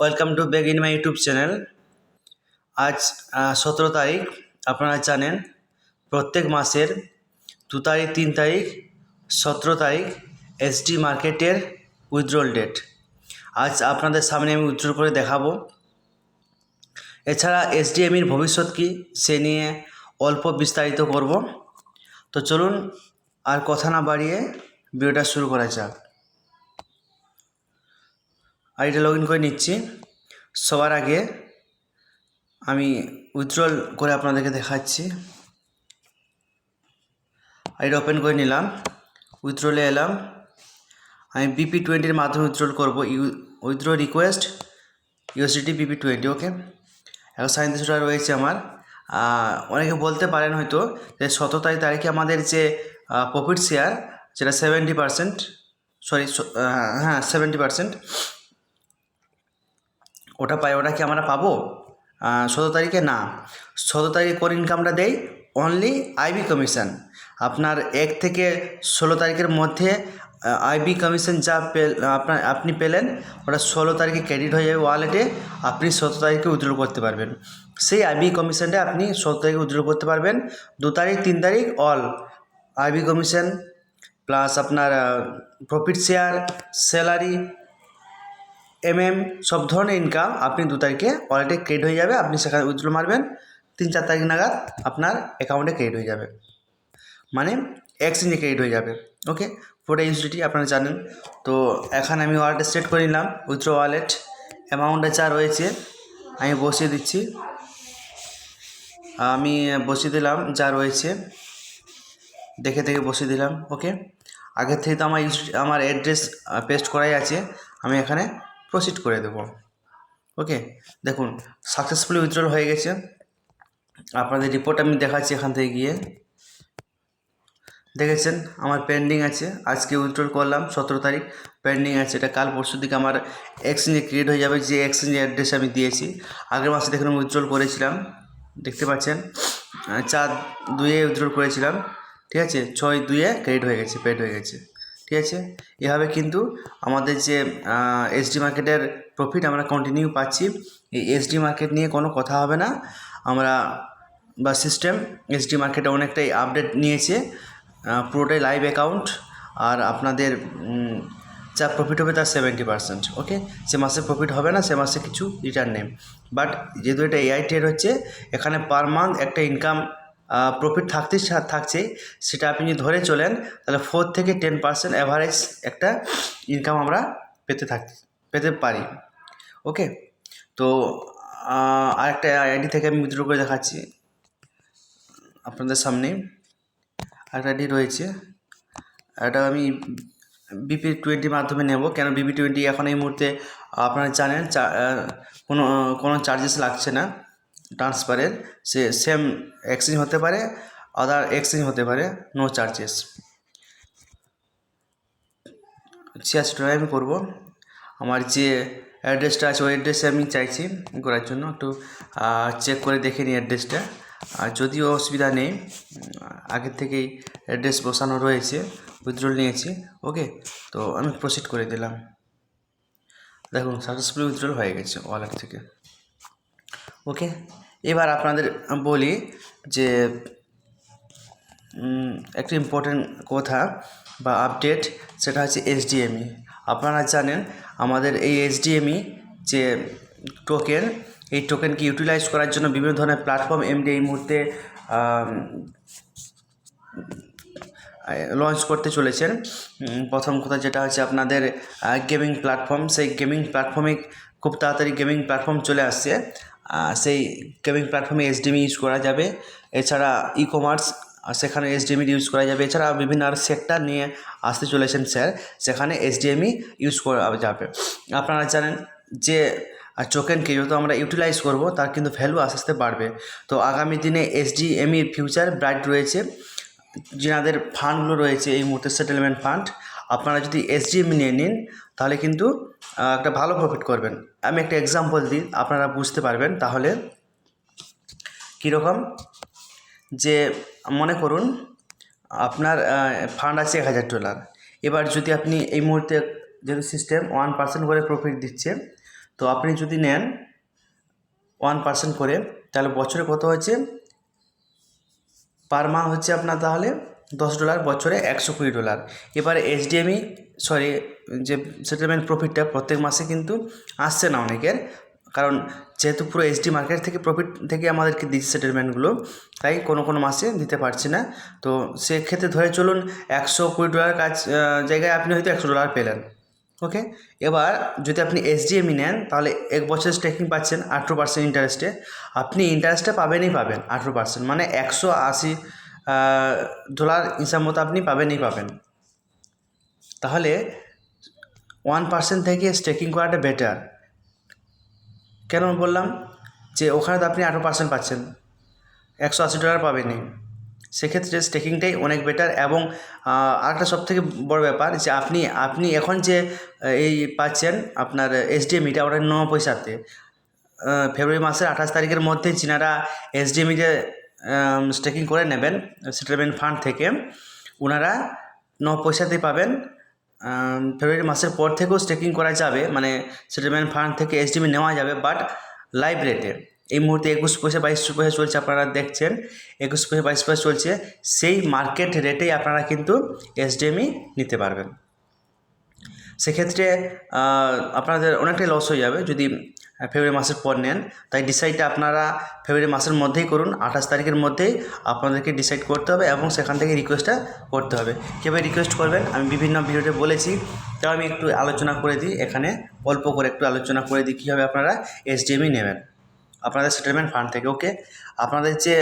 Welcome to back in my YouTube channel. আজ সতেরো তারিখ, আপনারা জানেন, প্রত্যেক মাসের দু তারিখ, তিন তারিখ, সতেরো তারিখ এসডি মার্কেটের উইথড্রল ডেট আজ আপনাদের সামনে আমি উইথড্রল করে দেখাবো। এছাড়া এসডিএমির ভবিষ্যৎ কী, সে নিয়ে অল্প বিস্তারিত করব। তো চলুন, আর কথা না বাড়িয়ে ভিডিওটা শুরু করা যাক। আইডিটা লগ ইন করে নিচ্ছি। সবার আগে আমি উইথড্রল করে আপনাদেরকে দেখাচ্ছি। আইডি ওপেন করে নিলাম। উইথড্রলে এলাম। আমি বিপি টোয়েন্টির মাধ্যমে উইথড্রল করব। You withdraw request USDT BP twenty okay এখন সাঁত্রিশ টাকা রয়েছে আমার। অনেকে বলতে পারেন হয়তো যে সতেরো তারিখ তারিখে আমাদের যে প্রফিট শেয়ার যেটা সেভেন্টি পার্সেন্ট সরি হ্যাঁ সেভেন্টি পার্সেন্ট ওটা পাই, ওটা কি আমরা পাবো? সতেরো তারিখে না। সতেরো তারিখে কোর ইনকামটা দেয় অনলি আইবি কমিশন আপনার এক থেকে ষোলো তারিখের মধ্যে আইবি কমিশন যা আপনার, আপনি পেলেন, ওটা ষোলো তারিখে ক্রেডিট হয়ে যাবে ওয়ালেটে আপনি সতেরো তারিখে উইথড্র করতে পারবেন। সেই আইবি কমিশনটা আপনি সতেরো তারিখে উইথড্র করতে পারবেন। দু তারিখ, তিন তারিখ অল আইবি কমিশন প্লাস আপনার প্রফিট শেয়ার স্যালারি এমএম সব ধরনের ইনকাম আপনি দু তারিখে ওয়ালেটে ক্রেডিট হয়ে যাবে, আপনি সেখানে উইথড্র মারবেন। তিন চার তারিখ নাগাদ আপনার অ্যাকাউন্টে ক্রেডিট হয়ে যাবে। মানে এক্সচেঞ্জে ক্রেডিট হয়ে যাবে। ওকে পুরোটা ইউসিটি আপনারা জানেন। তো এখানে আমি ওয়ালেটে সেট করে নিলাম উইথড্র ওয়ালেট অ্যামাউন্টটা যা রয়েছে, আমি বসিয়ে দিচ্ছি। আমি বসিয়ে দিলাম, যা রয়েছে, দেখে দেখে বসিয়ে দিলাম। ওকে আগের থেকে তো আমার আমার অ্যাড্রেস পেস্ট করাই আছে। আমি এখানে প্রসিড করে দেব। ওকে দেখুন সাকসেসফুলি উইথড্রল হয়ে গেছে। আপনাদের রিপোর্ট আমি দেখাচ্ছি এখান থেকে গিয়ে। দেখেছেন? আমার পেন্ডিং আছে। আজকে উইথড্রল করলাম, সতেরো তারিখ। পেন্ডিং আছে। এটা কাল পরশু দিকে আমার এক্সচেঞ্জে ক্রিয়েট হয়ে যাবে। যে এক্সচেঞ্জ অ্যাড্রেস আমি দিয়েছি। আগের মাসে দেখুন উইথড্রল করেছিলাম। দেখতে পাচ্ছেন? চার দুয়ে উইথড্রল করেছিলাম। ঠিক আছে? ছয় দুয়ে ক্রেডিট হয়ে গেছে পেড হয়ে গেছে। ঠিক আছে? এভাবে কিন্তু আমাদের যে এসডি মার্কেটের প্রফিট আমরা কন্টিনিউ পাচ্ছি। এই এসডি মার্কেট নিয়ে কোনো কথা হবে না। আমরা, বা সিস্টেম এসডি মার্কেটে অনেকটাই আপডেট নিয়েছে। পুরোটাই লাইভ অ্যাকাউন্ট আর আপনাদের যা প্রফিট হবে তার সেভেন্টি পার্সেন্ট ওকে সে মাসে প্রফিট হবে না, সে মাসে কিছু রিটার্ন নেই। বাট যেহেতু এটা এআই ট্রেড হচ্ছে, এখানে পার মান্থ একটা ইনকাম প্রফিট থাকতে থাকছে, সেটা আপনি যদি ধরে চলেন, তাহলে ফোর থেকে টেন পার্সেন্ট অ্যাভারেজ একটা ইনকাম আমরা পেতে থাক, পেতে পারি। ওকে তো আরেকটা আইডি থেকে আমি উইথড্র করে দেখাচ্ছি। আপনাদের সামনে আরেকটা আইডি রয়েছে। এটা আমি বিপি টোয়েন্টির মাধ্যমে নেব, কেন বিপি টোয়েন্টি এখন এই মুহূর্তে আপনারা জানেন কোনো কোনো চার্জেস লাগছে না ট্রান্সফারের সে সেম এক্সচেঞ্জ হতে পারে আদার এক্সচেঞ্জ হতে পারে নো চার্জেস ছিয়াশি টাকায় আমি করব। আমার যে অ্যাড্রেসটা আছে, ওই অ্যাড্রেসে আমি চাইছি করার জন্য, একটু চেক করে দেখে নিই অ্যাড্রেসটা আর যদিও অসুবিধা নেই আগের থেকেই অ্যাড্রেস বসানো রয়েছে উইথড্রল নিয়েছি ওকে তো আমি প্রসিড করে দিলাম। দেখুন সাকসেসফুলি উইথড্রল হয়ে গেছে ওয়ালেট থেকে। ওকে এবার আপনাদের বলি যে একটি ইম্পর্টেন্ট কথা বা আপডেট সেটা হচ্ছে এইচডিএমই আপনারা জানেন আমাদের এই এইচডিএমই যে টোকেন এই টোকেনকে ইউটিলাইজ করার জন্য বিভিন্ন ধরনের প্ল্যাটফর্ম এমডি এই মুহূর্তে লঞ্চ করতে চলেছেন। প্রথম কথা যেটা হচ্ছে আপনাদের গেমিং প্ল্যাটফর্ম সেই গেমিং প্ল্যাটফর্মে খুব তাড়াতাড়ি গেমিং প্ল্যাটফর্ম চলে আসছে। সেই গেমিং প্ল্যাটফর্মে এইচডিএমই ইউজ করা যাবে। এছাড়া ই কমার্স সেখানে এইচডিএমই ইউজ করা যাবে। এছাড়া বিভিন্ন আর সেক্টর নিয়ে আসতে চলেছেন স্যার সেখানে এইচডিএমই ইউজ করা যাবে। আপনারা জানেন যে টোকেনকে যত আমরা ইউটিলাইজ করব, তার কিন্তু ভ্যালু আস্তে আস্তে বাড়বে। তো আগামী দিনে এইচডিএমই ফিউচার ব্রাইট রয়েছে। যেনাদের ফান্ডগুলো রয়েছে, এই মুহূর্তে সেটেলমেন্ট ফান্ড আপনারা যদি এসডিএম নিয়ে নিন তাহলে কিন্তু একটা ভালো প্রফিট করবেন। আমি একটা এক্সাম্পল দিই, আপনারা বুঝতে পারবেন। তাহলে, কীরকম? যে, মনে করুন, আপনার ফান্ড আছে এক হাজার ডলার এবার যদি আপনি এই মুহূর্তে যেহেতু সিস্টেম ওয়ান পার্সেন্ট করে প্রফিট দিচ্ছে, তো আপনি যদি নেন ওয়ান পার্সেন্ট করে, তাহলে বছরে কত হচ্ছে? পার মান্থ হচ্ছে আপনার তাহলে দশ ডলার, বছরে একশো কুড়ি ডলার। এবারে এইচডিএমই সরি যে সেটেলমেন্ট প্রফিটটা প্রত্যেক মাসে কিন্তু আসছে না অনেকের। কারণ যেহেতু পুরো এইচডি মার্কেট থেকে প্রফিট থেকে আমাদেরকে দিচ্ছে সেটেলমেন্টগুলো তাই কোনো কোনো মাসে দিতে পারছি না। তো সেক্ষেত্রে ধরে চলুন একশো কুড়ি ডলার কাজ জায়গায় আপনি হয়তো একশো ডলার পেলেন। ওকে? এবার যদি আপনি এসডিএমই নেন, তাহলে এক বছর স্টেকিং পাচ্ছেন আঠেরো পার্সেন্ট ইন্টারেস্টে আপনি ইন্টারেস্টটা পাবেনই পাবেন আঠেরো পার্সেন্ট মানে একশো আশি ডলার হিসাব মতো আপনি পাবেনই পাবেন। তাহলে ওয়ান পার্সেন্ট থেকে স্টেকিং করাটা বেটার কেন বললাম? যে ওখানে তো আপনি আঠেরো পার্সেন্ট পাচ্ছেন। একশো আশি ডলার পাবেনই। সেক্ষেত্রে স্টেকিংটাই অনেক বেটার এবং আরেকটা সব থেকে বড় ব্যাপার যে আপনি আপনি এখন যে এই পাচ্ছেন আপনার এসডিএমইটা ওটা ন পয়সাতে ফেব্রুয়ারি মাসের আঠাশ তারিখের মধ্যে যিনারা এসডিএমইতে স্টেকিং করে নেবেন সেটেলমেন্ট ফান্ড থেকে। ওনারা ন পয়সাতেই পাবেন। ফেব্রুয়ারি মাসের পর থেকেও স্টেকিং করা যাবে মানে সেটেলমেন্ট ফান্ড থেকে এইচডিএমি নেওয়া যাবে বাট লাইভ রেটে এই মুহূর্তে একুশ পয়সা, বাইশ পয়সা চলছে আপনারা দেখছেন। একুশ পয়সা, বাইশ পয়সা চলছে, সেই মার্কেট রেটেই আপনারা কিন্তু এসডিএমই নিতে পারবেন। সেক্ষেত্রে আপনাদের অনেকটাই লস হয়ে যাবে। যদি ফেব্রুয়ারি মাসের পর নেন। তাই ডিসাইডটা আপনারা ফেব্রুয়ারি মাসের মধ্যেই করুন। আঠাশ তারিখের মধ্যেই আপনাদেরকে ডিসাইড করতে হবে এবং সেখান থেকে রিকোয়েস্টটা করতে হবে। কীভাবে রিকোয়েস্ট করবেন? আমি বিভিন্ন ভিডিওতে বলেছি। তাও আমি একটু আলোচনা করে দিই। এখানে অল্প করে একটু আলোচনা করে দিই কীভাবে আপনারা এসডিএমই নেবেন। আপনাদের সেটেলমেন্ট ফান্ড থেকে ওকে আপনাদের যে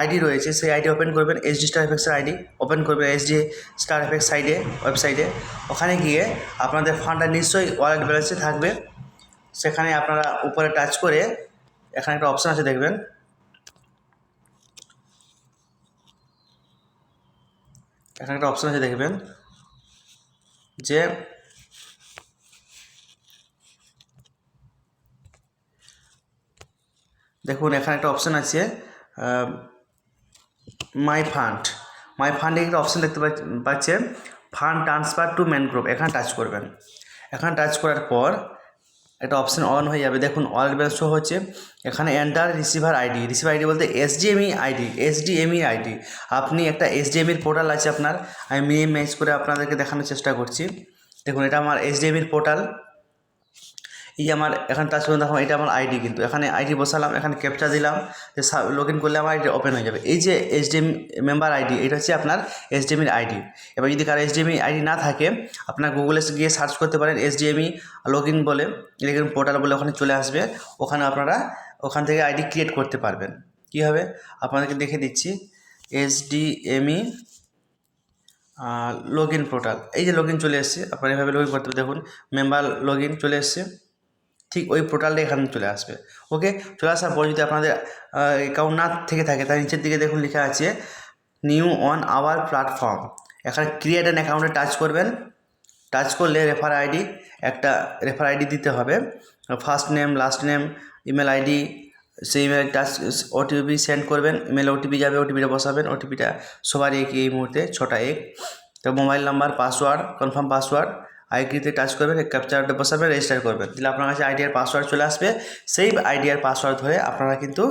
আইডি রয়েছে, সেই আইডি ওপেন করবেন। এইচডি স্টার এফেক্সের আইডি ওপেন করবেন। এইচডি স্টার এফেক্স সাইডে ওয়েবসাইটে ওখানে গিয়ে আপনাদের ফান্ডটা নিশ্চয়ই ওয়ালেট ব্যালেন্সে থাকবে। সেখানে আপনারা উপরে টাচ করে এখানে একটা অপশান আছে, দেখবেন। এখানে একটা অপশান আছে, দেখবেন, যে দেখুন, এখানে একটা অপশান আছে মাই ফান্ড মাই ফান্ডে একটা অপশান দেখতে পাচ্ছ- পাচ্ছেন fund transfer to man group এখানে টাচ করবেন। এখানে টাচ করার পর একটা অপশান অন হয়ে যাবে। দেখুন অল ব্যালেন্স শো হচ্ছে। এখানে enter receiver ID receiver ID বলতে এসডিএমই আইডি এসডিএমই আইডি আপনি একটা এসডিএমির পোর্টাল আছে আপনার। আমি মিনি ম্যাচ করে আপনাদেরকে দেখানোর চেষ্টা করছি। দেখুন, এটা আমার এসডিএমির পোর্টাল এই আমার এখানে টাচ করে দেখো, এটা আমার আইডি কিন্তু। এখানে আইডি বসালাম, এখানে ক্যাপচা দিলাম, যে লগ ইন করলে আমার আইডি ওপেন হয়ে যাবে। এই যে এইচডিএম মেম্বার আইডি এটা হচ্ছে আপনার এইচডিএমির আইডি এবার যদি কারও এইচডিএমি আইডি না থাকে, আপনার গুগলে গিয়ে সার্চ করতে পারেন এইচডিএমি লগ ইন বলে। এরকম পোর্টাল বলে ওখানে চলে আসবে। ওখানে আপনারা, ওখান থেকে আইডি ক্রিয়েট করতে পারবেন। কীভাবে আপনাদেরকে দেখে দিচ্ছি। এইচডিএমই লগ ইন পোর্টাল এই যে লগ ইন চলে এসছে। আপনারা এভাবে লগ ইন করতে, দেখুন মেম্বার লগ ইন চলে এসছে। ঠিক ওই পোর্টালটা এখানে চলে আসবে। ওকে চলে আসার পর যদি আপনাদের অ্যাকাউন্ট না থেকে থাকে তার নিচের দিকে দেখুন লেখা আছে নিউ অন আওয়ার প্ল্যাটফর্ম এখানে ক্রিয়েট অ্যান অ্যাকাউন্টে টাচ করবেন। টাচ করলে রেফার আইডি একটা রেফার আইডি দিতে হবে। First name last name email ID সেই ইমেল টাচ ওটিপি সেন্ড করবেন। ইমেল ওটিপি যাবে ওটিপিটা বসাবেন। ওটিপিটা সবারই এই মুহূর্তে, ছটা এক। তো mobile number password confirm password আইডিতে টাচ করবেন ক্যাপচারটা বসাবেন রেজিস্টার করবেন। দিলে আপনার কাছে আইডিয়ার পাসওয়ার্ড চলে আসবে। সেই আইডিয়ার পাসওয়ার্ড ধরে আপনারা কিন্তু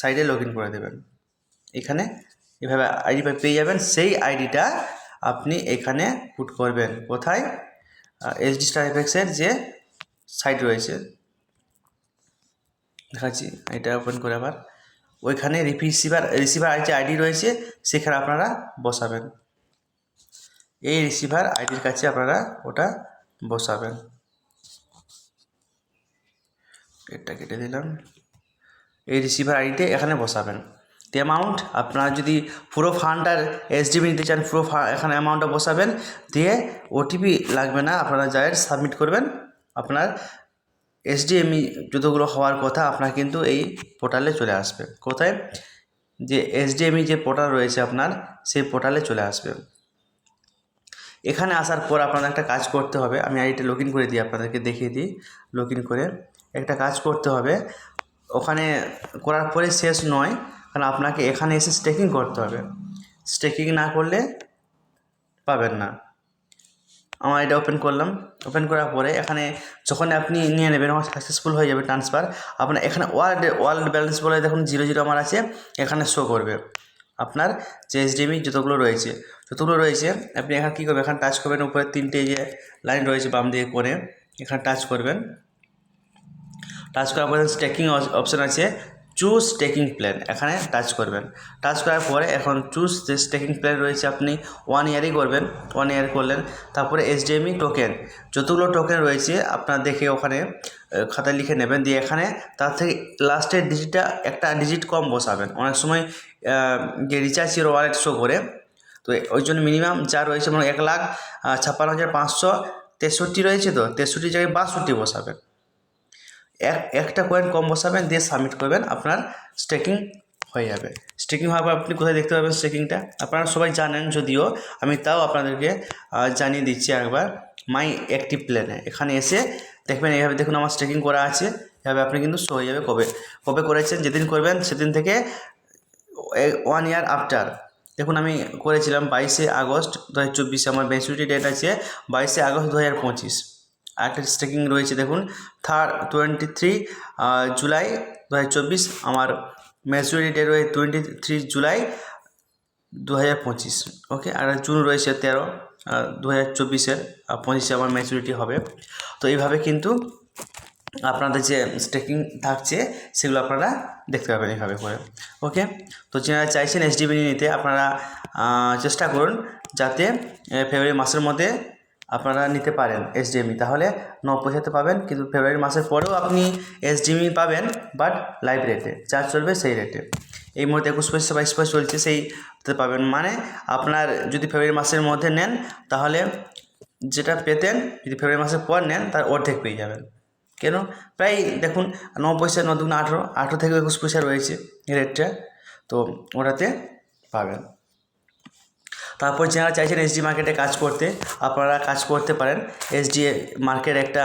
সাইডে লগ করে দেবেন। এখানে এভাবে আইডি পেয়ে যাবেন। সেই আইডিটা আপনি এখানে পুট করবেন। কোথায়? এইচডি স্টার এফেক্সের যে সাইট রয়েছে। দেখাচ্ছি এটা ওপেন করে আবার। ওইখানে রিসিভার রিসিভার যে আইডি রয়েছে, সেখানে আপনারা বসাবেন। এই রিসিভার আইডির কাছে আপনারা ওটা বসাবেন। এটা কেটে দিলাম। এই রিসিভার আইডিতে এখানে বসাবেন। দি অ্যামাউন্ট আপনারা যদি পুরো ফান্ডটার এসডিবি নিতে চান, পুরো এখানে অ্যামাউন্টটা বসাবেন। দিয়ে ওটিপি লাগবে না, আপনারা ডাইরেক্ট সাবমিট করবেন। আপনার এসডিএমই যতগুলো হওয়ার কথা, আপনার কিন্তু এই পোর্টালে চলে আসবে। কোথায়? যে এসডিএমই যে পোর্টাল রয়েছে আপনার, সেই পোর্টালে চলে আসবে। এখানে আসার পর আপনাদের একটা কাজ করতে হবে। আমি আইডিটা লগ ইন করে দিই, আপনাদেরকে দেখিয়ে দিই। লগ ইন করে একটা কাজ করতে হবে। ওখানে করার পরে শেষ নয়, কারণ আপনাকে এখানে এসে স্টেকিং করতে হবে। স্টেকিং না করলে পাবেন না। আমার এটা ওপেন করলাম। ওপেন করার পরে এখানে যখন আপনি নিয়ে নেবেন, আমার সাকসেসফুল হয়ে যাবে ট্রান্সফার আপনার এখানে ওয়ার্ল্ড ওয়ার্ল্ড ব্যালেন্স বলে দেখুন জিরো জিরো আমার আছে, এখানে শো করবে। আপনার যে এইচডিএমই যতগুলো রয়েছে যতগুলো রয়েছে, আপনি এখানে কী করবেন? এখানে টাচ করবেন উপরে তিনটে যে লাইন রয়েছে বাম দিকে করে এখানে টাচ করবেন। টাচ করার পরে স্ট্যাকিং অপশান আছে। চুজ স্টেকিং প্ল্যান এখানে টাচ করবেন। টাচ করার পরে এখন চুজ যে স্টেকিং প্ল্যান রয়েছে আপনি ওয়ান ইয়ারই করবেন ওয়ান ইয়ার করলেন। তারপরে এইচডিএমই টোকেন যতগুলো টোকেন রয়েছে আপনার দেখে ওখানে খাতায় লিখে নেবেন। দিয়ে এখানে তার থেকে লাস্টের ডিজিটটা একটা ডিজিট কম বসাবেন। অনেক সময় যে রিচার্জ জিরো ওয়ালেট শো করে, তো ওই জন্য মিনিমাম যা রয়েছে মানে এক লাখ ছাপ্পান্ন হাজার পাঁচশো তেষট্টি রয়েছে তো, তেষট্টি জায়গায় বাষট্টি বসাবেন। এক, একটা কয়েন কম বসাবেন, দিয়ে সাবমিট করবেন, আপনার স্টেকিং হয়ে যাবে। স্টেকিং হওয়ার পর আপনি কোথায় দেখতে পাবেন স্টেকিংটা আপনারা সবাই জানেন যদিও, আমি তাও আপনাদেরকে জানিয়ে দিচ্ছি একবার মাই অ্যাক্টিভ প্ল্যানে এখানে এসে দেখবেন, এইভাবে দেখুন আমার স্টেকিং করা আছে এভাবে আপনি কিন্তু শো হয়ে যাবে কবে। কবে করেছেন, যেদিন করবেন, সেদিন থেকে ওয়ান ইয়ার আফটার দেখুন, আমি করেছিলাম বাইশে আগস্ট, দু হাজার চব্বিশে আমার ম্যাচুরিটি ডেট আছে, বাইশে আগস্ট দু হাজার পঁচিশ। আরেকটা স্টেকিং রয়েছে, দেখুন। থার্ড টোয়েন্টি থ্রি জুলাই দু চব্বিশ, আমার ম্যাচুরিটি ডেট রয়েছে টোয়েন্টি থ্রি জুলাই দু হাজার পঁচিশ ওকে আর জুন রয়েছে তেরো দু হাজার চব্বিশের পঁচিশে আমার ম্যাচুরিটি হবে। তো এইভাবে কিন্তু আপনাদের যে স্টেকিং থাকছে, সেগুলো আপনারা দেখতে পাবেন এইভাবে করে ওকে তো যারা চাইছেন এইচডিবি নিতে, আপনারা চেষ্টা করুন যাতে ফেব্রুয়ারি মাসের মধ্যে আপনারা নিতে পারেন এইচডিএমই তাহলে ন পয়সাতে পাবেন, কিন্তু ফেব্রুয়ারি মাসের পরেও আপনি এইচডিএমই পাবেন বাট লাইভ রেটে চার্জ চলবে সেই রেটে এই মুহূর্তে একুশ পয়সা বাইশ পয়সা চলছে সেইতে পাবেন মানে আপনার যদি ফেব্রুয়ারি মাসের মধ্যে নেন, তাহলে যেটা পেতেন, যদি ফেব্রুয়ারি মাসের পর নেন, তার অর্ধেক পেয়ে যাবেন। কেন? প্রায় দেখুন, ন পয়সা, ন দুগুণ আঠেরো আঠেরো থেকে একুশ পয়সা রয়েছে রেটটা তো ওটাতে পাবেন। তারপর যারা চাইছেন এসডি মার্কেটে কাজ করতে, আপনারা কাজ করতে পারেন। এসডি মার্কেট একটা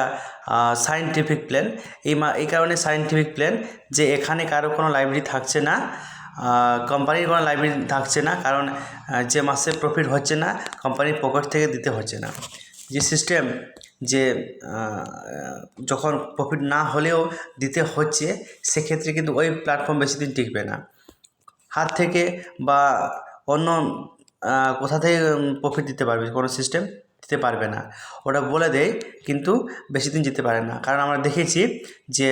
সায়েন্টিফিক প্ল্যান এই মা, এই কারণে সায়েন্টিফিক প্ল্যান যে এখানে কারও কোনো লাইব্রেরি থাকছে না কোম্পানির কোনো লাইব্রেরি থাকছে না, কারণ যে মাসে প্রফিট হচ্ছে না কোম্পানির পকেট থেকে দিতে হচ্ছে না। যে সিস্টেম যে যখন প্রফিট না হলেও দিতে হচ্ছে, সেক্ষেত্রে কিন্তু ওই প্ল্যাটফর্ম বেশি দিন টিকবে না। হাত থেকে বা অন্য কোথা থেকে প্রফিট দিতে পারবে? কোনো সিস্টেম দিতে পারবে না। ওটা বলে দেয়, কিন্তু বেশি দিন যেতে পারে না। কারণ আমরা দেখেছি যে,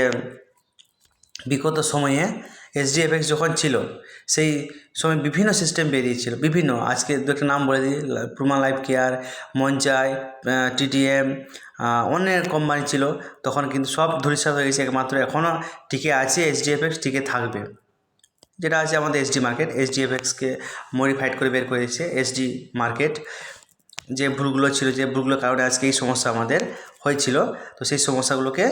বিগত সময়ে এসডিএফএক্স যখন ছিল, সেই সময় বিভিন্ন সিস্টেম বেরিয়েছিল। বিভিন্ন, আজকে দু একটা নাম বলে দিই প্রুমা লাইফ কেয়ার মঞ্চাই টিটিএম অনেক কোম্পানি ছিল। তখন কিন্তু সব ধরিসাত হয়ে গেছে, একমাত্র এখনও টিকে আছে এসডিএফএক্স টিকে থাকবে। যেটা আছে আমাদের এসডি মার্কেট এসডিএফএক্সকে মডিফাইড করে বের করে দিয়েছে এসডি মার্কেট যে ভুলগুলো ছিল, যে ভুলগুলোর কারণে আজকে এই সমস্যা আমাদের হয়েছিল, তো সেই সমস্যাগুলোকে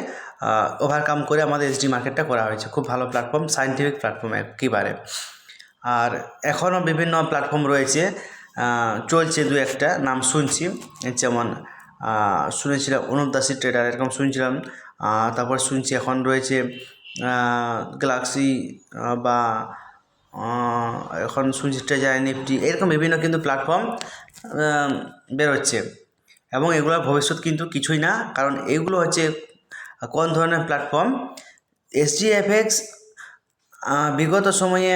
ওভারকাম করে আমাদের এসডি মার্কেটটা করা হয়েছে। খুব ভালো প্ল্যাটফর্ম সায়েন্টিফিক প্ল্যাটফর্ম একেবারে। আর এখনও বিভিন্ন প্ল্যাটফর্ম রয়েছে চলছে দু একটা, নাম শুনছি। যেমন শুনেছিলাম অনুপ দাসী ট্রেডার এরকম শুনছিলাম। তারপর শুনছি এখন রয়েছে গ্যালাক্সি বা এখন শুনছি ট্রেজার নিফটি এরকম বিভিন্ন কিন্তু প্ল্যাটফর্ম বেরোচ্ছে এবং এগুলোর ভবিষ্যৎ কিন্তু কিছুই না, কারণ এগুলো হচ্ছে, কোন ধরনের প্ল্যাটফর্ম এসজিএফএক্স বিগত সময়ে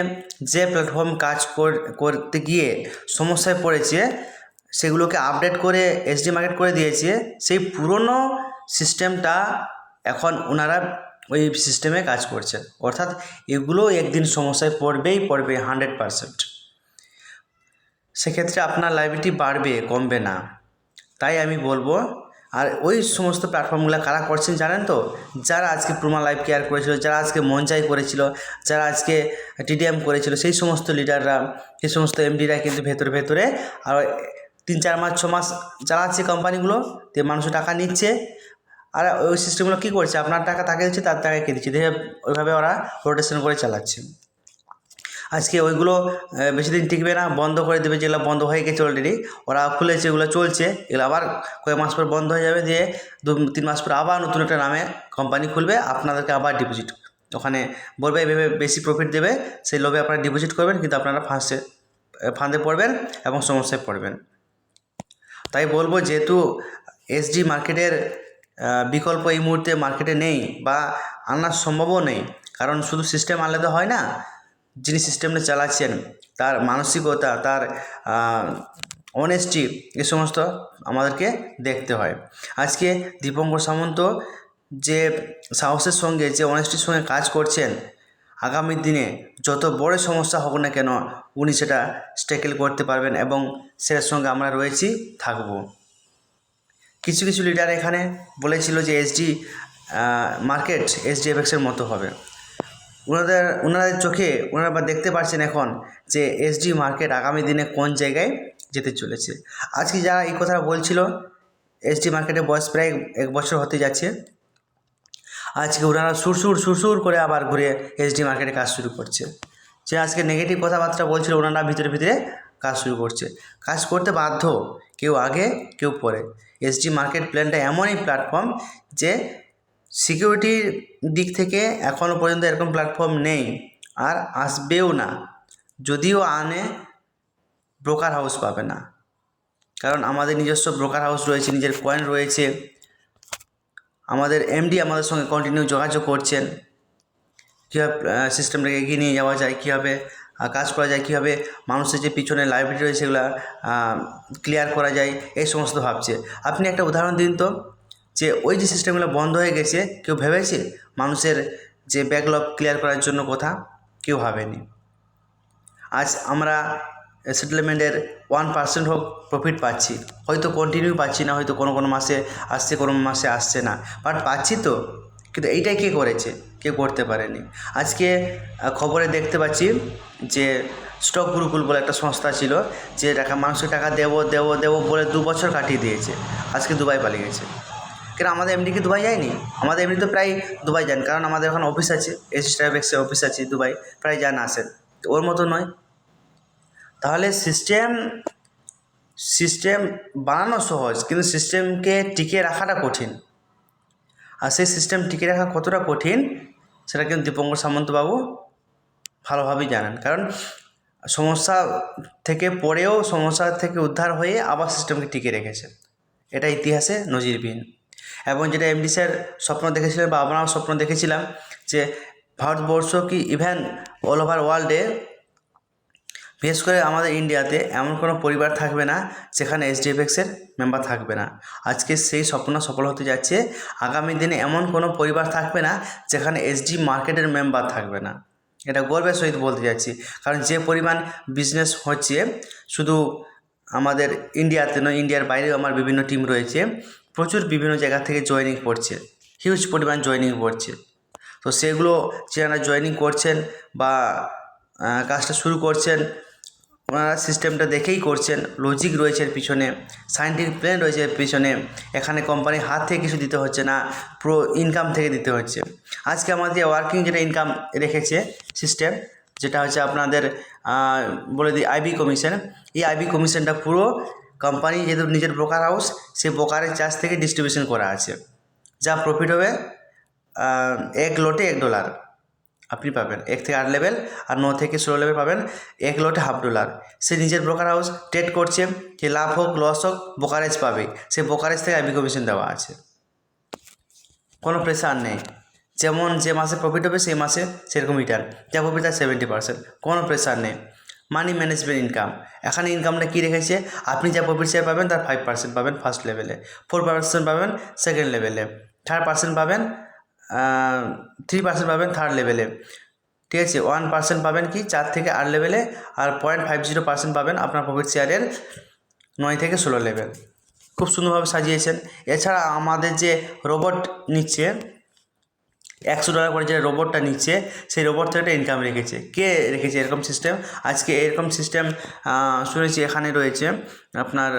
যে প্ল্যাটফর্ম কাজ কর- করতে গিয়ে সমস্যায় পড়েছে, সেগুলোকে আপডেট করে এসডি মার্কেট করে দিয়েছে, সেই পুরনো সিস্টেমটা এখন ওনারা ওই সিস্টেমে কাজ করছে। অর্থাৎ এগুলো একদিন সমস্যায় পড়বেই পড়বে হান্ড্রেড পারসেন্ট সেক্ষেত্রে আপনার লাইবিলিটি বাড়বে, কমবে না। তাই আমি বলব, আর ওই সমস্ত প্ল্যাটফর্মগুলো কারা করছেন জানেন তো? যারা আজকে প্রমা লাইভ কেয়ার করেছিল, যারা আজকে মঞ্চাই করেছিল, যারা আজকে টিডিএম করেছিল, সেই সমস্ত লিডাররা সেই সমস্ত এমডিরা কিন্তু ভেতরে ভেতরে, আর তিন চার মাস, ছ মাস চালাচ্ছে কোম্পানিগুলো তে মানুষ টাকা নিচ্ছে আর ওই সিস্টেমগুলো কী করছে? আপনার টাকা তাকে দিচ্ছে, তার টাকা কে দিচ্ছে? দিয়ে ওইভাবে ওরা রোটেশন করে চালাচ্ছে। আজকে ওইগুলো বেশি দিন টিকবে না, বন্ধ করে দেবে, যেগুলো বন্ধ হয়ে গেছে অলরেডি ওরা খুলেছে, এগুলো চলছে, এগুলো আবার কয়েক মাস পর বন্ধ হয়ে যাবে, দিয়ে দু, তিন মাস পর আবার নতুন একটা নামে কোম্পানি খুলবে, আপনাদেরকে আবার ডিপোজিট ওখানে বলবে, এভাবে বেশি প্রফিট দেবে, সেই লোভে আপনারা ডিপোজিট করবেন, কিন্তু আপনারা ফাঁসে ফাঁদে পড়বেন এবং সমস্যায় পড়বেন। তাই বলব, যেহেতু এসডি মার্কেটের বিকল্প এই মুহূর্তে মার্কেটে নেই বা আনার সম্ভবও নেই। কারণ শুধু সিস্টেম আনলে তো হয় না, যিনি সিস্টেমটা চালাচ্ছেন, তার মানসিকতা, তার অনেস্টি এ সমস্ত আমাদেরকে দেখতে হয়। আজকে দীপঙ্কর সামন্ত যে সাহসের সঙ্গে, যে অনেস্টির সঙ্গে কাজ করছেন, আগামী দিনে যত বড় সমস্যা হোক না কেন, উনি সেটা স্টেকেল করতে পারবেন এবং সেটার সঙ্গে আমরা রয়েছি, থাকব। কিছু কিছু লিডার এখানে বলেছিল যে এসডি মার্কেট এসডিএফএক্সের মতো হবে। ওনাদের ওনাদের চোখে ওনারা দেখতে পাচ্ছেন এখন যে এসডি মার্কেট আগামী দিনে কোন জায়গায় যেতে চলেছে। আজকে যারা এই কথা বলছিল এসডি মার্কেটের বয়স প্রায় এক বছর হতে যাচ্ছে। আজকে ওনারা সুরসুর সুরসুর করে আবার ঘুরে এসডি মার্কেটে কাজ শুরু করছে। যে আজকে নেগেটিভ কথাবার্তা বলছিল ওনারা ভিতরে ভিতরে কাজ শুরু করছে। কাজ করতে বাধ্য কেউ আগে, কেউ পরে। এসডি মার্কেট প্ল্যানটা এমনই প্ল্যাটফর্ম যে সিকিউরিটির দিক থেকে এখনও পর্যন্ত এরকম প্ল্যাটফর্ম নেই। আর আসবেও না। যদিও আনে ব্রোকার হাউস পাবে না। কারণ আমাদের নিজস্ব ব্রোকার হাউস রয়েছে, নিজের কয়েন রয়েছে। আমাদের এমডি আমাদের সঙ্গে কন্টিনিউ যোগাযোগ করছেন। কীভাবে সিস্টেমটাকে এগিয়ে নিয়ে যাওয়া যায়, কীভাবে কাজ করা যায়, কীভাবে মানুষের যে পিছনে লাইব্রেরি রয়েছে সেগুলো ক্লিয়ার করা যায়, এই সমস্ত ভাবছে। আপনি একটা উদাহরণ দিন তো, যে ওই যে সিস্টেমগুলো বন্ধ হয়ে গেছে, কেউ ভেবেছে মানুষের যে ব্যাকলগ ক্লিয়ার করার জন্য কথা? কেউ ভাবেনি। আজ আমরা সেটেলমেন্টের ওয়ান পার্সেন্ট হোক প্রফিট পাচ্ছি। হয়তো কন্টিনিউ পাচ্ছি না, হয়তো কোনো কোনো মাসে আসছে, কোনো মাসে আসছে না। বাট পাচ্ছি তো। কিন্তু এইটাই কে করেছে? কে করতে পারেনি। আজকে খবরে দেখতে পাচ্ছি যে স্টক গুরুকুল বলে একটা সংস্থা ছিল যে টাকা, মানুষকে টাকা দেবো দেবো দেবো বলে দু বছর কাটিয়ে দিয়েছে। আজকে দুবাই পালিয়ে গেছে। কেন আমাদের এমনি কি দুবাই যায়নি? আমাদের এমনি তো প্রায় দুবাই যান, কারণ আমাদের এখন অফিস আছে, এসি ট্রাভেক্সের অফিস আছে দুবাই, প্রায় যান আসেন। ওর মতো নয়। তাহলে সিস্টেম সিস্টেম বানানো সহজ, কিন্তু সিস্টেমকে টিকিয়ে রাখাটা কঠিন। আর সেই সিস্টেম টিকিয়ে রাখা কতটা কঠিন সেটা কিন্তু দীপঙ্কর সামন্তবাবু ভালোভাবেই জানেন। কারণ সমস্যা থেকে পড়েও সমস্যা থেকে উদ্ধার হয়ে আবার সিস্টেমকে টিকে রেখেছে এটা ইতিহাসে নজিরবিহীন। এবং যেটা এমডি স্যার স্বপ্ন দেখেছিলেন বা আমরাও স্বপ্ন দেখেছিলাম যে ভারতবর্ষ কি ইভেন অল ওভার ওয়ার্ল্ডে বিশেষ করে আমাদের ইন্ডিয়াতে এমন কোনো পরিবার থাকবে না যেখানে এসডিএফএক্সের মেম্বার থাকবে না। আজকে সেই স্বপ্ন সফল হতে যাচ্ছে। আগামী দিনে এমন কোনো পরিবার থাকবে না যেখানে এসডি মার্কেটের মেম্বার থাকবে না। এটা গর্বের সহিত বলতে যাচ্ছি। কারণ যে পরিমাণ বিজনেস হচ্ছে, শুধু আমাদের ইন্ডিয়াতে নয় ইন্ডিয়ার বাইরেও আমার বিভিন্ন টিম রয়েছে, প্রচুর বিভিন্ন জায়গা থেকে জয়েনিং পড়ছে হিউজ পরিমাণ জয়েনিং পড়ছে তো সেগুলো যারা জয়েনিং করছেন বা কাজটা শুরু করছেন ওনারা সিস্টেমটা দেখেই করছেন লজিক রয়েছে এর পিছনে সাইন্টিফিক প্ল্যান রয়েছে এর পিছনে, এখানে কোম্পানির হাত থেকে কিছু দিতে হচ্ছে না, পুরো ইনকাম থেকে দিতে হচ্ছে। আজকে আমাদের ওয়ার্কিং যেটা ইনকাম রেখেছে সিস্টেম যেটা হচ্ছে আপনাদের বলে দিই আইবি কমিশন এই আইবি কমিশনটা পুরো কোম্পানি যেহেতু নিজের ব্রোকার হাউস সেই ব্রোকারের চার্জ থেকে ডিস্ট্রিবিউশন করা আছে। যা প্রফিট হবে এক লোটে এক ডলার আপনি পাবেন। এক থেকে আট লেভেল আর ন থেকে ষোলো লেভেল পাবেন। এক লটে হাফ ডলার সে নিজের ব্রোকার হাউস ট্রেড করছে যে লাভ হোক লস হোক ব্রোকারেজ পাবে। সে ব্রোকারেজ থেকে আইবি কমিশন দেওয়া আছে। কোনো প্রেশার নেই। যেমন যে মাসে প্রফিট হবে, সেই মাসে সেরকম রিটার্ন যা প্রফিট তার সেভেন্টি পার্সেন্ট কোনো প্রেশার নেই। মানি ম্যানেজমেন্ট ইনকাম এখানে ইনকামটা কী রেখেছে? আপনি যা প্রফিট শেয়ার পাবেন, তার ফাইভ পার্সেন্ট পাবেন ফার্স্ট লেভেলে ফোর পার্সেন্ট পাবেন সেকেন্ড লেভেলে থার্ড পার্সেন্ট পাবেন থ্রি পার্সেন্ট পাবেন থার্ড লেভেলে ঠিক আছে? ওয়ান পার্সেন্ট পাবেন কি? চার থেকে আট লেভেলে আর পয়েন্ট ফাইভ জিরো পার্সেন্ট পাবেন আপনার প্রফিট শেয়ারের নয় থেকে ষোলো লেভেল খুব সুন্দরভাবে সাজিয়েছেন। এছাড়া আমাদের যে রোবট নিচ্ছে, একশো ডলার করে যে রোবটটা নিচ্ছে, সেই রোবট থেকে একটা ইনকাম রেখেছে। কে রেখেছে এরকম সিস্টেম আজকে এরকম সিস্টেম শুনেছি এখানে রয়েছে আপনার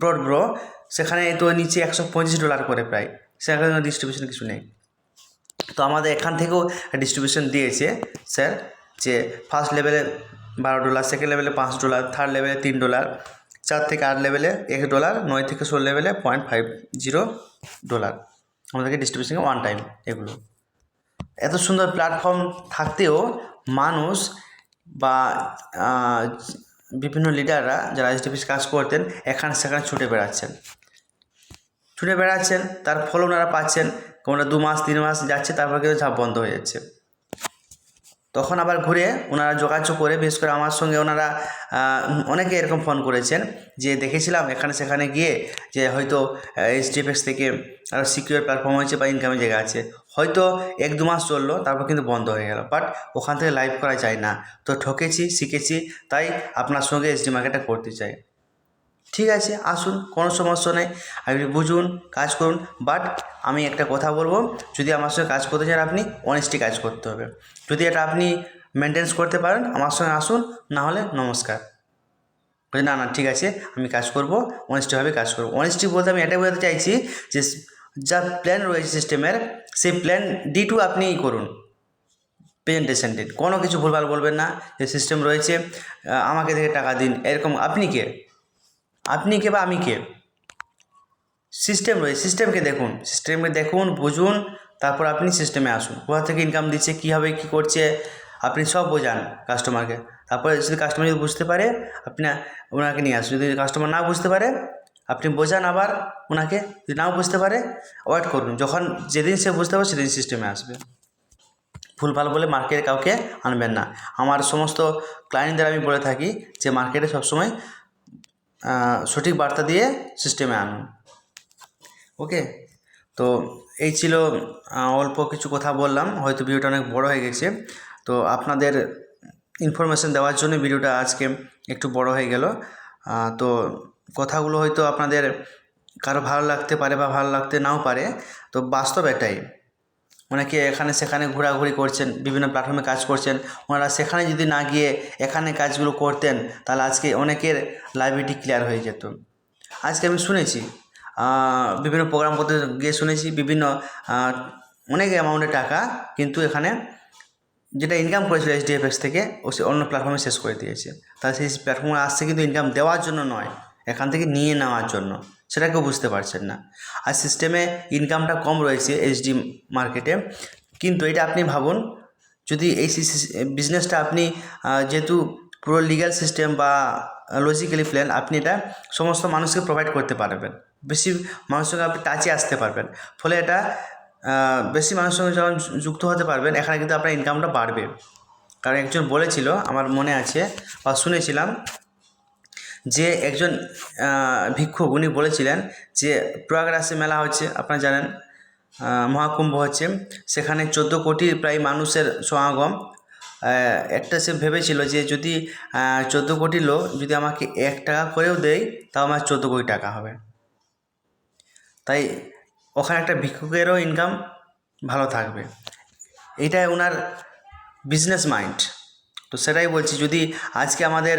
ব্রড ব্রো সেখানে তো নিচ্ছে একশো পঁচিশ ডলার করে প্রায়। সেখানে ডিস্ট্রিবিউশন কিছু নেই। তো আমাদের এখান থেকেও ডিস্ট্রিবিউশন দিয়েছে স্যার, যে ফার্স্ট লেভেলে বারো ডলার সেকেন্ড লেভেলে পাঁচ ডলার থার্ড লেভেলে তিন ডলার, চার থেকে আট লেভেলে এক ডলার, নয় থেকে ষোলো লেভেলে পয়েন্ট ফাইভ জিরো ডলার। আমাদেরকে ডিস্ট্রিবিউশন ওয়ান টাইম এগুলো। এত সুন্দর প্ল্যাটফর্ম থাকতেও মানুষ বা বিভিন্ন লিডাররা যারা এসডিপিস কাজ করতেন, এখানে সেখানে ছুটে বেড়াচ্ছেন। ছুটে বেড়াচ্ছেন, তার ফল ওনারা পাচ্ছেন কোনটা দু মাস, তিন মাস যাচ্ছে, তারপর কিন্তু ঝাঁপ বন্ধ হয়ে যাচ্ছে। তখন আবার ঘুরে ওনারা যোগাযোগ করে, বিশেষ করে আমার সঙ্গে ওনারা অনেকে এরকম ফোন করেছেন যে দেখেছিলাম এখানে সেখানে গিয়ে যে হয়তো এইচডিএফএক্স থেকে আরও সিকিউর প্ল্যাটফর্ম হয়েছে বা ইনকামের জায়গা আছে। হয়তো এক, দু মাস চলল, তারপর কিন্তু বন্ধ হয়ে গেল। বাট ওখান থেকে লাইভ করা যায় না। তো ঠকেছি, শিখেছি, তাই আপনার সঙ্গে এইচডি মার্কেটটা করতে চাই। ঠিক আছে, আসুন, কোনো সমস্যা নেই। আপনি বুঝুন, কাজ করুন বাট আমি একটা কথা বলব, যদি আমার সঙ্গে কাজ করতে চান আপনি অনেস্টি কাজ করতে হবে। যদি এটা আপনি মেনটেন্স করতে পারেন, আমার সঙ্গে আসুন, না হলে নমস্কার। না না, ঠিক আছে, আমি কাজ করব অনেস্টিভাবে কাজ করব। অনেস্টি বলতে আমি এটাই বোঝাতে চাইছি যে, যা প্ল্যান রয়েছে সিস্টেমের সেই প্ল্যান ডি টু আপনিই করুন। প্রেজেন্টেশন দিন কোনো কিছু ভুলভাল বলবেন না, যে সিস্টেম রয়েছে আমাকে থেকে টাকা দিন, এরকম, আপনি কে? আপনি কে বা আমি কে? সিস্টেম রয়েছে সিস্টেমকে দেখুন। সিস্টেমকে দেখুন, বুঝুন, তারপর আপনি সিস্টেমে আসুন। কোথা থেকে ইনকাম দিচ্ছে কীভাবে কী করছে, আপনি সব বোঝান কাস্টমারকে তারপরে যদি কাস্টমার যদি বুঝতে পারে, আপনি ওনাকে নিয়ে আসুন। যদি কাস্টমার না বুঝতে পারে, আপনি বোঝান আবার ওনাকে। যদি নাও বুঝতে পারে ওয়েট করুন। যখন যেদিন সে বুঝতে পারবে, সেদিন সিস্টেমে আসবে। ভুলভাল বলে মার্কেটে কাউকে আনবেন না। আমার সমস্ত ক্লায়েন্টদের আমি বলে থাকি যে মার্কেটে সবসময় সঠিক বার্তা দিয়ে সিস্টেমে আনুন। ওকে তো এই ছিল অল্প কিছু কথা বললাম, হয়তো ভিডিওটা অনেক বড় হয়ে গেছে। তো আপনাদের ইনফরমেশন দেওয়ার জন্য ভিডিওটা আজকে একটু বড় হয়ে গেল। তো কথাগুলো হয়তো আপনাদের কারও ভালো লাগতে পারে বা ভালো লাগতে নাও পারে। তো বাস্তব এটাই অনেকে এখানে সেখানে ঘোরাঘুরি করছেন, বিভিন্ন প্ল্যাটফর্মে কাজ করছেন। ওনারা সেখানে যদি না গিয়ে এখানে কাজগুলো করতেন, তাহলে আজকে অনেকের লাইবিলিটি ক্লিয়ার হয়ে যেত। আজকে আমি শুনেছি বিভিন্ন প্রোগ্রাম করতে গিয়ে শুনেছি, বিভিন্ন অনেক অ্যামাউন্টের টাকা কিন্তু এখানে যেটা ইনকাম করেছিল এইচডিএফএক্স থেকে, ও সে অন্য প্ল্যাটফর্মে শেষ করে দিয়েছে। তাহলে সেই প্ল্যাটফর্মে আসছে কিন্তু ইনকাম দেওয়ার জন্য নয়, এখান থেকে নিয়ে নেওয়ার জন্য। সেটা কেউ বুঝতে পারছেন না। আর সিস্টেমে ইনকামটা কম রয়েছে এইচডি মার্কেটে কিন্তু এটা আপনি ভাবুন, যদি এই বিজনেসটা আপনি যেহেতু পুরো লিগ্যাল সিস্টেম বা লজিক্যালি প্ল্যান আপনি এটা সমস্ত মানুষকে প্রোভাইড করতে পারবেন। বেশি মানুষের সঙ্গে আপনি টাচে আসতে পারবেন। ফলে এটা বেশি মানুষের সঙ্গে যখন যুক্ত হতে পারবেন, এখানে কিন্তু আপনার ইনকামটা বাড়বে। কারণ একজন বলেছিল, আমার মনে আছে বা শুনেছিলাম যে একজন ভিক্ষুক উনি বলেছিলেন যে প্রয়াগরাজে মেলা হচ্ছে, আপনারা জানেন মহাকুম্ভ হচ্ছে। সেখানে চোদ্দ কোটি প্রায় মানুষের সমাগম। একটা সে ভেবেছিল যে যদি চোদ্দ কোটি লোক যদি আমাকে এক টাকা করেও দেয়, তাও আমার চোদ্দ কোটি টাকা হবে। তাই ওখানে একটা ভিক্ষুকেরও ইনকাম ভালো থাকবে। এটাই ওনার বিজনেস মাইন্ড তো সেটাই বলছি, যদি আজকে আমাদের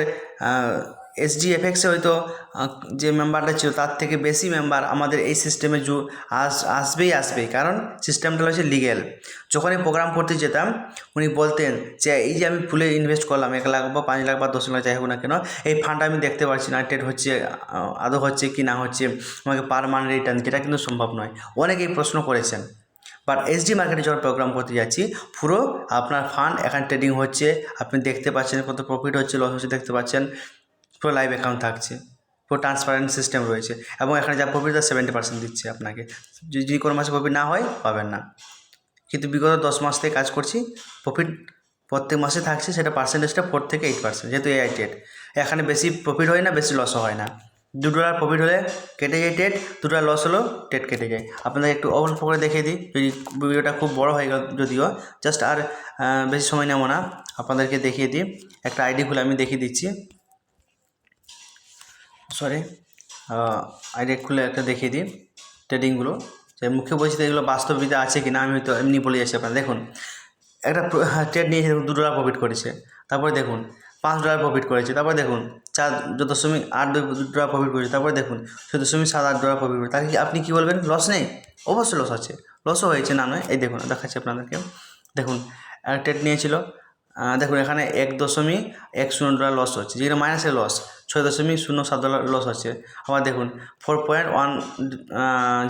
এসডিএফএক্সে হয়তো যে মেম্বারটা ছিল, তার থেকে বেশি মেম্বার আমাদের এই সিস্টেমে জু আস, আসবেই আসবেই কারণ সিস্টেমটা হচ্ছে লিগেল যখন এই প্রোগ্রাম করতে যেতাম, উনি বলতেন যে, এই যে আমি ফুলে ইনভেস্ট করলাম, এক লাখ বা পাঁচ লাখ বা দশ লাখ, যাই হোক না কেন, এই ফান্ড আমি দেখতে পাচ্ছি না ট্রেড হচ্ছে আদৌ হচ্ছে কি না হচ্ছে, আমাকে পার মান রিটার্ন যেটা কিন্তু সম্ভব নয়। অনেকেই প্রশ্ন করেছেন। বাট এসডি মার্কেটে যখন প্রোগ্রাম করতে যাচ্ছি, পুরো আপনার ফান্ড এখানে ট্রেডিং হচ্ছে, আপনি দেখতে পাচ্ছেন কত প্রফিট হচ্ছে লস হচ্ছে, দেখতে পাচ্ছেন। পুরো লাইভ অ্যাকাউন্ট থাকছে, পুরো ট্রান্সপারেন্ট সিস্টেম রয়েছে এবং এখানে যা প্রফিট তার সেভেন্টি পার্সেন্ট দিচ্ছে আপনাকে। যদি কোনো মাসে প্রফিট না হয়, পাবেন না। কিন্তু বিগত দশ মাস থেকে কাজ করছি প্রফিট প্রত্যেক মাসে থাকছে, সেটা পার্সেন্টেজটা ফোর থেকে এইট পার্সেন্ট যেহেতু এআই টেট এখানে বেশি প্রফিট হয় না, বেশি লসও হয় না। দু ডলার প্রফিট হলে কেটে যায় টেট দু ডলার লস হলেও টেট কেটে যায়। আপনাদের একটু অল্প করে দেখিয়ে দিই, যদি ভিডিওটা খুব বড় হয়ে গেল যদিও। জাস্ট আর বেশি সময় নেব না, আপনাদেরকে দেখিয়ে দিই। একটা আইডি খুলে আমি দেখিয়ে দিচ্ছি। সরি আইডি খুলে একটা দেখিয়ে দিই, ট্রেডিংগুলো। যে মুখে বলছি এগুলো বাস্তবিতে আছে কি না আমি হয়তো এমনি বলে যাচ্ছি আপনার দেখুন, একটা ট্রেড নিয়েছে দেখুন দু ডলার প্রফিট করেছে। তারপরে দেখুন, পাঁচ ডলার প্রফিট করেছে। তারপরে দেখুন, চার যত দশমিক আট ডলার প্রফিট করেছে। তারপরে দেখুন ছয় দশমিক সাত, আট ডলার প্রফিট করেছে। তাকে আপনি কী বলবেন? লস নেই? অবশ্যই লস আছে। লসও হয়েছে না, নয়? এই দেখুন, দেখাচ্ছি আপনাদেরকে। দেখুন, একটা ট্রেড নিয়েছিল দেখুন, এখানে এক দশমিক এক শূন্য ডলার লস হচ্ছে। যেখানে মাইনাসে লস ছয় দশমিক শূন্য সাত ডলার লস আছে আবার দেখুন four point one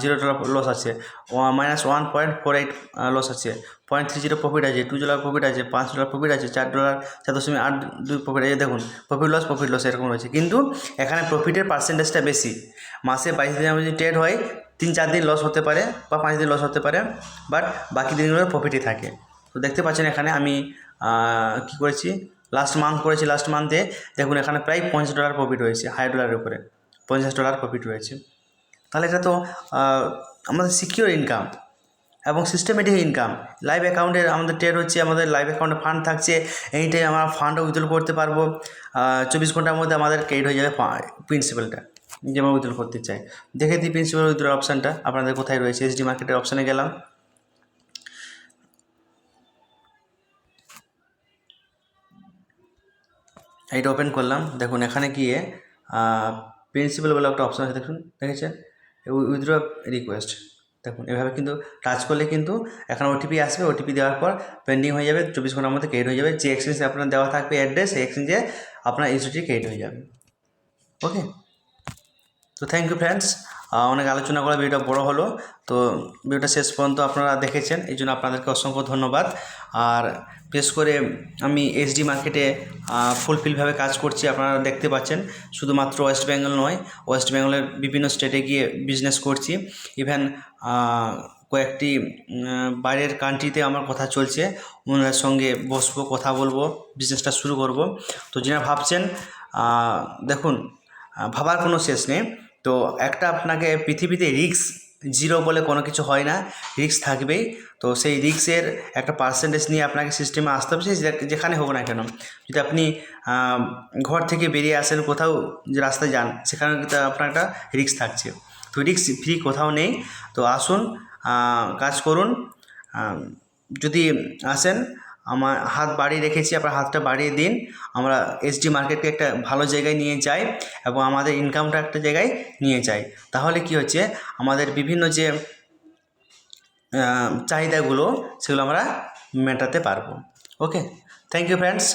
zero dollar loss আছে। Minus one point four eight loss আছে। পয়েন্ট থ্রি জিরো প্রফিট আছে টু ডলার প্রফিট আছে, পাঁচ ডলার প্রফিট আছে, চার ডলার চার দশমিক আট দুই প্রফিট আছে। দেখুন প্রফিট লস প্রফিট লস এরকম রয়েছে। কিন্তু এখানে প্রফিটের পার্সেন্টেজটা বেশি। মাসে বাইশ দিনের যদি ট্রেড হয়, তিন চার দিন লস হতে পারে বা পাঁচ দিন লস হতে পারে বাট বাকি দিনগুলো প্রফিটই থাকে। তো দেখতে পাচ্ছেন এখানে আমি কী করেছি? লাস্ট মান্থ করেছি লাস্ট মান্থে দেখুন এখানে প্রায় পঞ্চাশ ডলার প্রফিট হয়েছে হাই ডলারের উপরে। পঞ্চাশ ডলার প্রফিট রয়েছে তাহলে এটা তো আমাদের সিকিউর ইনকাম এবং সিস্টেমেটিক ইনকাম লাইভ অ্যাকাউন্টে আমাদের ট্রেড হচ্ছে, আমাদের লাইভ অ্যাকাউন্টে ফান্ড থাকছে এইটাই আমরা ফান্ডও উইথড্রল করতে পারব। চব্বিশ ঘণ্টার মধ্যে আমাদের ক্রেডিট হয়ে যাবে প্রিন্সিপালটা যেমন উইথড্রল করতে চাই। দেখে দিই প্রিন্সিপাল উইথড্রল অপশানটা আপনাদের কোথায় রয়েছে? এসডি মার্কেটের অপশানে গেলাম। এইটা ওপেন করলাম। দেখুন, এখানে গিয়ে প্রিন্সিপাল বলে একটা অপশান আছে, দেখুন, দেখেছেন? উইথড্র রিকোয়েস্ট দেখুন, এভাবে কিন্তু টাচ করলে কিন্তু এখানে ওটিপি আসবে। ওটিপি দেওয়ার পর পেন্ডিং হয়ে যাবে, চব্বিশ ঘণ্টার মধ্যে ক্রেডিট হয়ে যাবে। যে এক্সচেঞ্জে আপনার দেওয়া থাকবে অ্যাড্রেস সেই এক্সচেঞ্জে আপনার ইনস্টিটিউট ক্রেডিট হয়ে যাবে। ওকে তো থ্যাংক ইউ ফ্রেন্ডস অনেক আলোচনা করে ভিডিওটা বড় হলো। তো ভিডিওটা শেষ পর্যন্ত আপনারা দেখেছেন। এই জন্য আপনাদেরকে অসংখ্য ধন্যবাদ। আর বিশেষ করে আমি এসডি মার্কেটে ফুলফিলভাবে কাজ করছি, আপনারা দেখতে পাচ্ছেন। শুধুমাত্র ওয়েস্ট বেঙ্গল নয় ওয়েস্ট বেঙ্গলের বিভিন্ন স্টেটে গিয়ে বিজনেস করছি। ইভেন কয়েকটি বাইরের কান্ট্রিতে আমার কথা চলছে। ওনাদের সঙ্গে বসবো, কথা বলব বিজনেসটা শুরু করব। তো যারা ভাবছেন দেখুন ভাবার কোনো শেষ নেই। তো একটা আপনাকে পৃথিবীতে রিস্ক জিরো বলে কোনো কিছু হয় না রিস্ক থাকবেই। তো সেই রিস্কের একটা পার্সেন্টেজ নিয়ে আপনাকে সিস্টেমে আসতে হবে যেখানে হোক না কেন। যদি আপনি ঘর থেকে বেরিয়ে আসেন কোথাও যে রাস্তায় যান, সেখানে কিন্তু আপনার একটা রিস্ক থাকছে। তো রিস্ক ফ্রি কোথাও নেই। তো আসুন কাজ করুন। যদি আসেন আমার হাত বাড়িয়ে রেখেছি, আপনার হাতটা বাড়িয়ে দিন। আমরা এসডি মার্কেটকে একটা ভালো জায়গায় নিয়ে যাই এবং আমাদের ইনকামটা একটা জায়গায় নিয়ে যাই। তাহলে কি হচ্ছে? আমাদের বিভিন্ন যে চাহিদাগুলো, সেগুলো আমরা মেটাতে পারব। Okay thank you friends